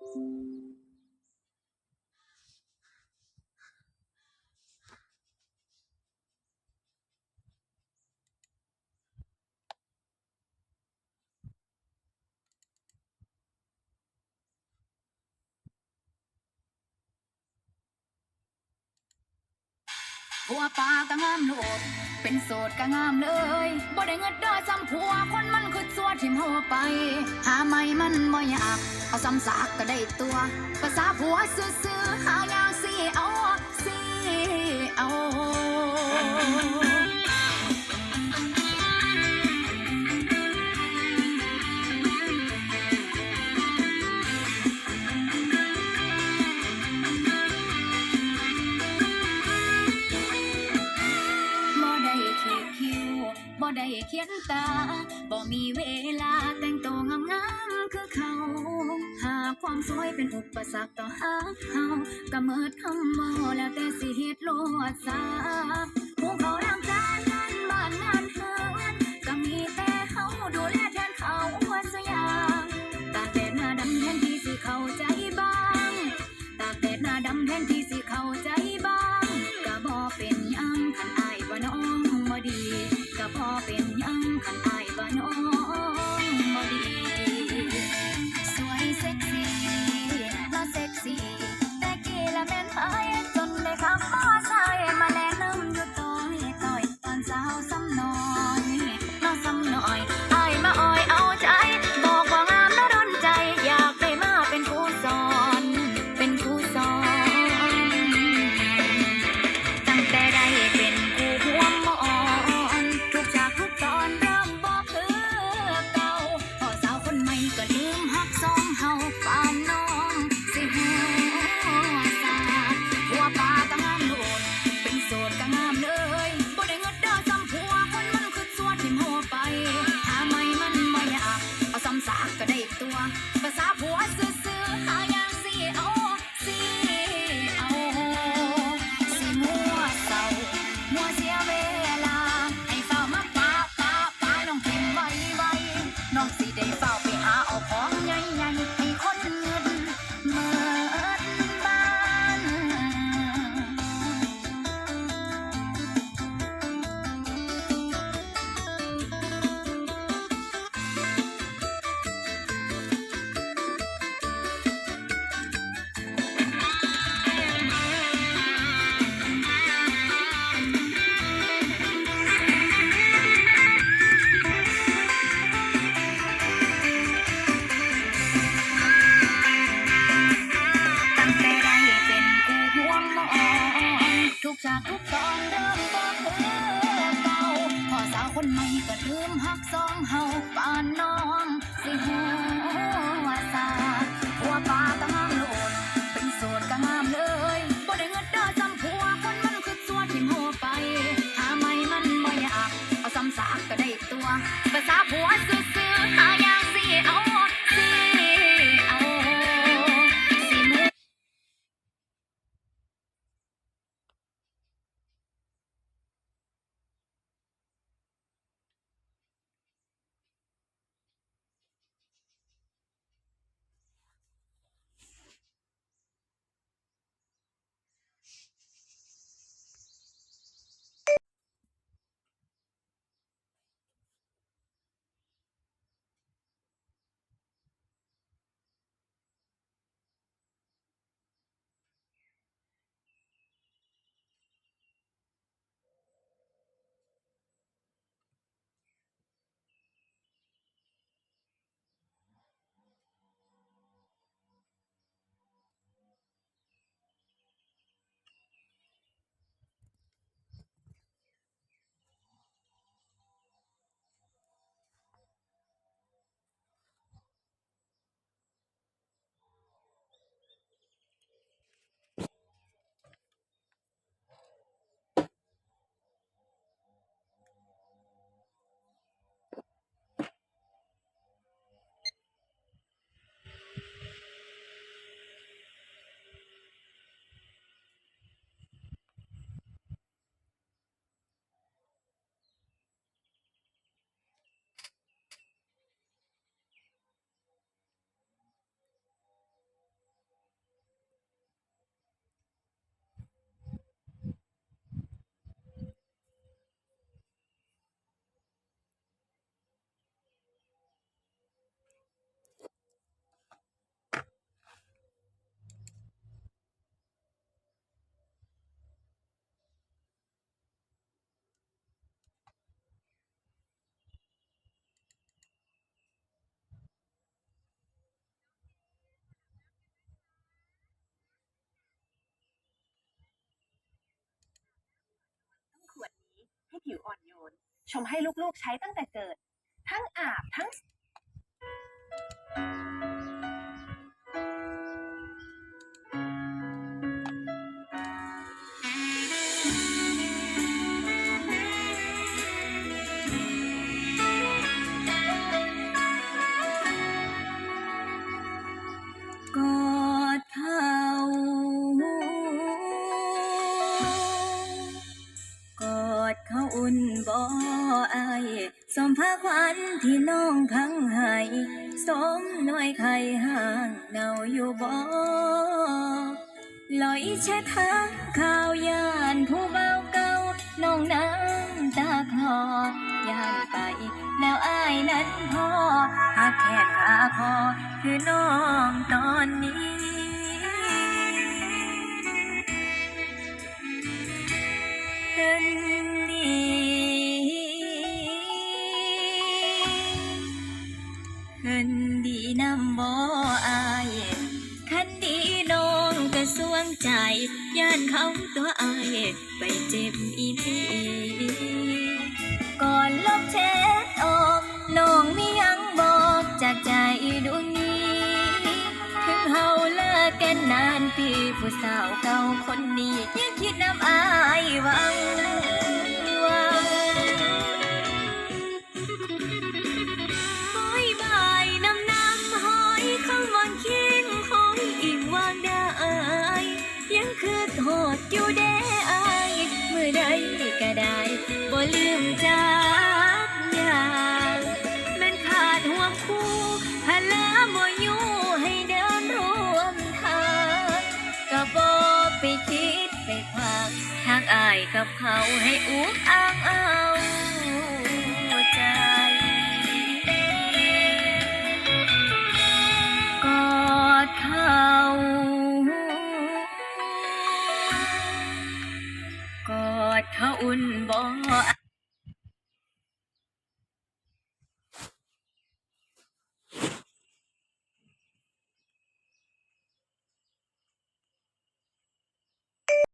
Thank you. ผัวปลาก็งามโลดเป็นโสดก็งามเลยบ่ได้เงิดเด้อซ้ำผัวคนมันคือสัวทิ่มหัวไป หาไม่มันบ่อยาก เอาซ้ำสากก็ได้ตัวภาษาผัวซื่อๆหายา มีเวลาแต่งตัวงามงามคือเขา หาความสวยเป็นอุปสรรคต่อหาเขากะเมิดคำว่าแล้วแต่สิเหตุโลดสาผู้เขา no. 好。 ผิวอ่อนโยน ชมให้ลูกๆใช้ตั้งแต่เกิด ทั้งอาบทั้ง มพาควันที่น้องพังให้สมน้อยไข่ห่างเนาอยู่บ่ลอยแช่ทางข่าวยานผู้เบาเก่าน้องน้ำตาคลอยานไป แล้วอายนั้นพอหากแค่ขาพอคือน้องตอนนี้เห็น นเขาตัวอายไปเจ็บอีพีก่อนลบเช็ดออกน้องมียังบอกจากใจดวงนี้ ถึงเฮาเลิกกันนานปีผู้สาวเก่าคนนี้ยังคิดน้ำอายวัง ลืมจากอย่างแม่นขาดห่วงคู่พลาบ่อยู่ให้เดินร่วมทางก็บ่ไปคิดไปพักทางอายกับเขาให้อุกอ้างเอา 我